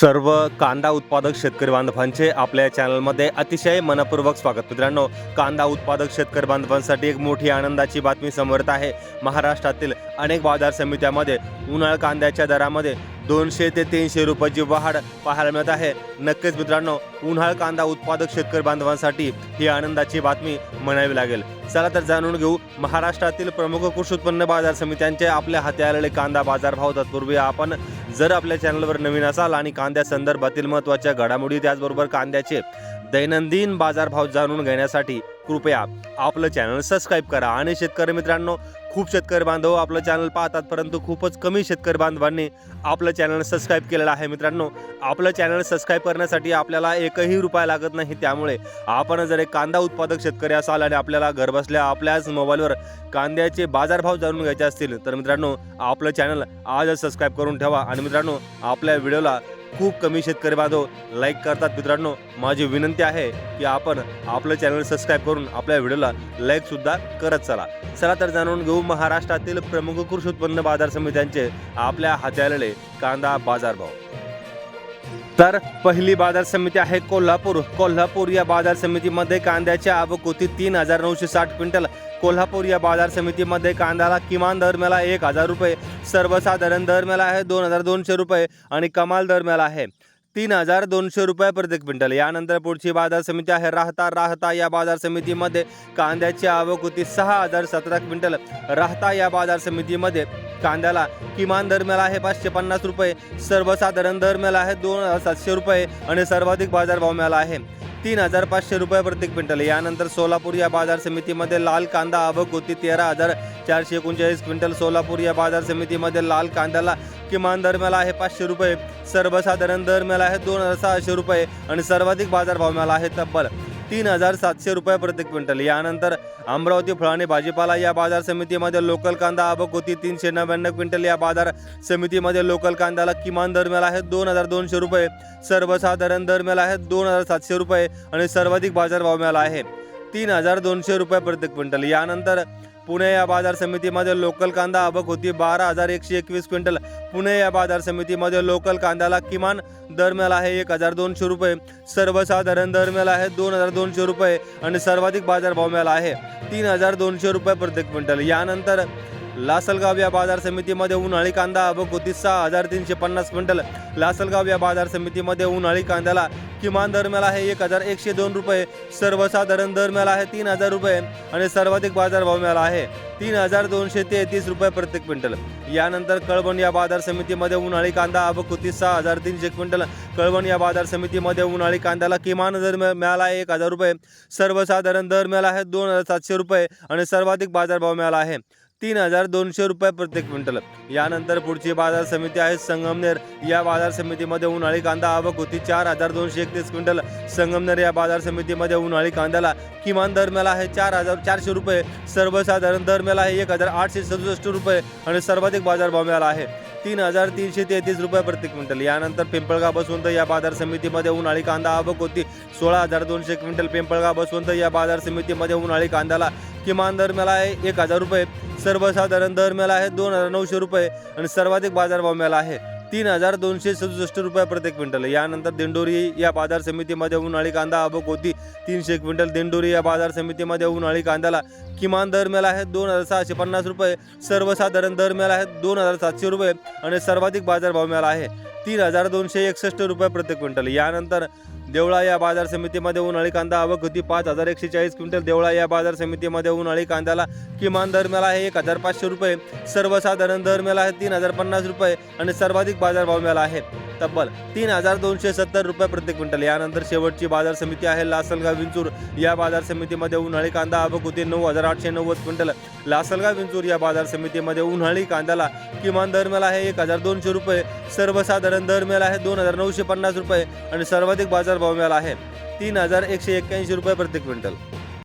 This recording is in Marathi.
सर्व कांदा उत्पादक शेतकरी बांधवांचे आपल्या चॅनलमध्ये अतिशय मनपूर्वक स्वागत. मित्रांनो कांदा उत्पादक शेतकरी बांधवांसाठी एक मोठी आनंदाची बातमी समोर आहे. महाराष्ट्रातील अनेक बाजार समित्यामध्ये उन्हाळ कांद्याच्या दरामध्ये दोनशे ते तीनशे रुपयाची वाढ पाहायला मिळत आहे. नक्कीच मित्रांनो उन्हाळ कांदा उत्पादक शेतकरी बांधवांसाठी ही आनंदाची बातमी म्हणावी लागेल. चला तर जाणून घेऊ महाराष्ट्रातील प्रमुख कृषी उत्पन्न बाजार समित्यांचे आपल्या हाती आलेले कांदा बाजार भाव तत्पूर्वी आपण जर आपल्या चॅनलवर नवीन असाल आणि कांद्या संदर्भातील महत्त्वाच्या घडामोडी त्याचबरोबर कांद्याचे दैनंदिन बाजारभाव जाणून घेण्यासाठी कृपया आपलं चॅनल सबस्क्राईब करा. आणि शेतकरी मित्रांनो खूप शेतकरी बांधव आपलं चॅनल पाहतात परंतु खूपच कमी शेतकरी बांधवांनी आपलं चॅनल सबस्क्राईब केलेलं आहे. मित्रांनो आपलं चॅनल सबस्क्राईब करण्यासाठी आपल्याला एकही रुपया लागत नाही. त्यामुळे आपण जर एक कांदा उत्पादक शेतकरी असाल आणि आपल्याला घरबसल्या आपल्याच मोबाईलवर कांद्याचे बाजारभाव जाणून घ्यायचे असतील तर मित्रांनो आपलं चॅनल आजच सबस्क्राईब करून ठेवा. आणि मित्रांनो आपल्या व्हिडिओला खूप कमी शेतकरी बांधव लाईक करतात. मित्रांनो माझी विनंती आहे की आपण आपलं चॅनल सबस्क्राईब करून आपल्या व्हिडिओला लाईक सुद्धा करत चला. चला तर जाणून घेऊ महाराष्ट्रातील प्रमुख कृषी उत्पन्न बाजार समित्यांचे आपल्या हाती आलेले कांदा बाजारभाव. तर पहिली बाजार समिती आहे कोल्हापूर. कोल्हापूर या बाजार समितीमध्ये कांद्याच्या आवक होती तीन हजार नऊशे साठ क्विंटल. कोल्हापूर या बाजार समितीमध्ये कांद्याला किमान दर मिळाला एक हजार रुपये. सर्वसाधारण दर मिळाला आहे दोन हजार दोनशे रुपये आणि कमाल दर मिळाला आहे तीन हजार दोनशे रुपये प्रति क्विंटल. यानंतर पुढची बाजार समिती आहे राहता राहता या बाजार समितीमध्ये कांद्याची आवक होती सहा हजार सतरा क्विंटल. राहता या बाजार समितीमध्ये कांद्याला किमान दर मिळाला आहे पाचशे पन्नास रुपये सर्वसाधारण दर मिळाला आहे दोन सातशे रुपये आणि सर्वाधिक बाजारभाव मिळाला आहे. तीन हजार पाचशे रुपये प्रति क्विंटल. यानंतर सोलापूर या बाजार समितीमध्ये लाल कांदा आवक होती तेरा हजार चारशे एकोणचाळीस क्विंटल. सोलापूर या बाजार समितीमध्ये लाल कांद्याला किमान दर मिळाला आहे पाचशे रुपये सर्वसाधारण दर मिळाला आहे दोन हजार सहाशे रुपये आणि सर्वाधिक बाजारभाव मिळाला आहे तब्बल. तीन हजार सातशे रुपये प्रति क्विंटल. यानंतर अमरावती फळाणे भाजीपाला या बाजार समितीमध्ये लोकल कांदा आवक होती तीनशे नव्याण्णव क्विंटल या बाजार समितीमध्ये लोकल कांद्याला किमान दर मिळाला आहे दोन हजार दोनशे रुपये. सर्वसाधारण दर मिळाला आहे दोन हजार सातशे रुपये आणि सर्वाधिक बाजारभाव मिळाला आहे. तीन हजार दोनशे रुपये प्रति क्विंटल. यानंतर पुणे या बाजार समितीमध्ये लोकल कांदा आवक होती. बारा हजार एकशे एकवीस क्विंटल. पुणे या बाजार समितीमध्ये लोकल कांद्याला किमान दर मिळाला आहे एक हजार दोनशे रुपये. सर्वसाधारण दर मिळाला आहे दोन हजार दोनशे रुपये. आणि सर्वाधिक बाजारभाव मिळाला आहे तीन हजार दोनशे रुपये प्रति क्विंटल. यानंतर लासलगाव या बाजार समितीमध्ये उन्हाळी कांदा आवक सहा हजार तीनशे पन्नास क्विंटल. लासलगाव या बाजार समितीमध्ये उन्हाळी कांद्याला किमान दर मिळाला आहे एक हजार एकशे दोन रुपये. सर्वसाधारण दर मिळाला आहे तीन हजार रुपये आणि सर्वाधिक बाजारभाव मिळाला आहे तीन हजार दोनशे तेहतीस रुपये प्रति क्विंटल. यानंतर कळवण या बाजार समितीमध्ये उन्हाळी कांदा आवक सहा हजार तीनशे क्विंटल. कळवण या बाजार समितीमध्ये उन्हाळी कांद्याला किमान दर मिळाला आहे एक हजार रुपये. सर्वसाधारण दर मिळाला आहे दोन हजार सातशे रुपये आणि सर्वाधिक बाजारभाव मिळाला आहे. तीन हजार दोनशे रुपये प्रति क्विंटल. यानंतर पुढची बाजार समिती आहे संगमनेर. या बाजार समितीमध्ये उन्हाळी कांदा आवक होती चार हजार दोनशे एकतीस क्विंटल. संगमनेर या बाजार समितीमध्ये उन्हाळी कांद्याला किमान दर मिळाला आहे चार हजार चारशे रुपये. सर्वसाधारण दर मिळाला आहे एक हजार आठशे सदुसष्ट रुपये आणि सर्वाधिक बाजारभाव मिळाला आहे तीन हजार तीनशे तेहतीस रुपये प्रति क्विंटल. यानंतर पिंपळगाव बसवंत या बाजार समितीमध्ये उन्हाळी कांदा आवक होती सोळा हजार दोनशे क्विंटल. पिंपळगाव बसवंत या बाजार समितीमध्ये उन्हाळी कांद्याला किमान दर मिळाला आहे एक हजार रुपये. सर्वसाधारण दर मिळाला आहे दोन हजार नऊशे रुपये आणि सर्वाधिक बाजारभाव मिळाला आहे. तीन हजार दोनशे सदुसष्ट रुपये प्रति क्विंटल. यानंतर दिंडोरी या बाजार समितीमध्ये उन्हाळी कांदा अबक होती तीनशे क्विंटल. दिंडोरी या बाजार समितीमध्ये उन्हाळी कांद्याला किमान दर मिळाला आहे दोन हजार सहाशे पन्नास रुपये. सर्वसाधारण दर मिळाला आहे दोन हजार सातशे रुपये आणि सर्वाधिक बाजारभाव मिळाला आहे तीन हजार दोनशे एकसष्ट रुपये प्रति क्विंटल. यानंतर देवळा या बाजार समितीमध्ये उन्हाळी कांदा आवक होती. पाच हजार एकशे चाळीस क्विंटल देवळा या बाजार समितीमध्ये उन्हाळी कांद्याला किमान दर मिळाला आहे. एक हजार पाचशे रुपये. सर्वसाधारण दर मिळाला आहे. तीन हजार पन्नास रुपये आणि सर्वाधिक बाजारभाव मिळाला आहे. तब्बल तीन हजार दोनशे सत्तर रुपये प्रति क्विंटल. यानंतर शेवटची बाजार समिती आहे. लासलगाव विंचूर या बाजार समितीमध्ये उन्हाळी कांदा आवक होती. नऊ हजार आठशे नव्वद क्विंटल. लासलगाव विंचूर या बाजार समितीमध्ये उन्हाळी कांद्याला किमान दर मिळाला आहे. एक हजार दोनशे रुपये. सर्वसाधारण दर मिळाला आहे. दोन हजार नऊशे पन्नास रुपये आणि सर्वाधिक बाजार बाजारभाव मिळाला आहे. तीन हजार एकशे एक्क्याऐंशी रुपये प्रति क्विंटल.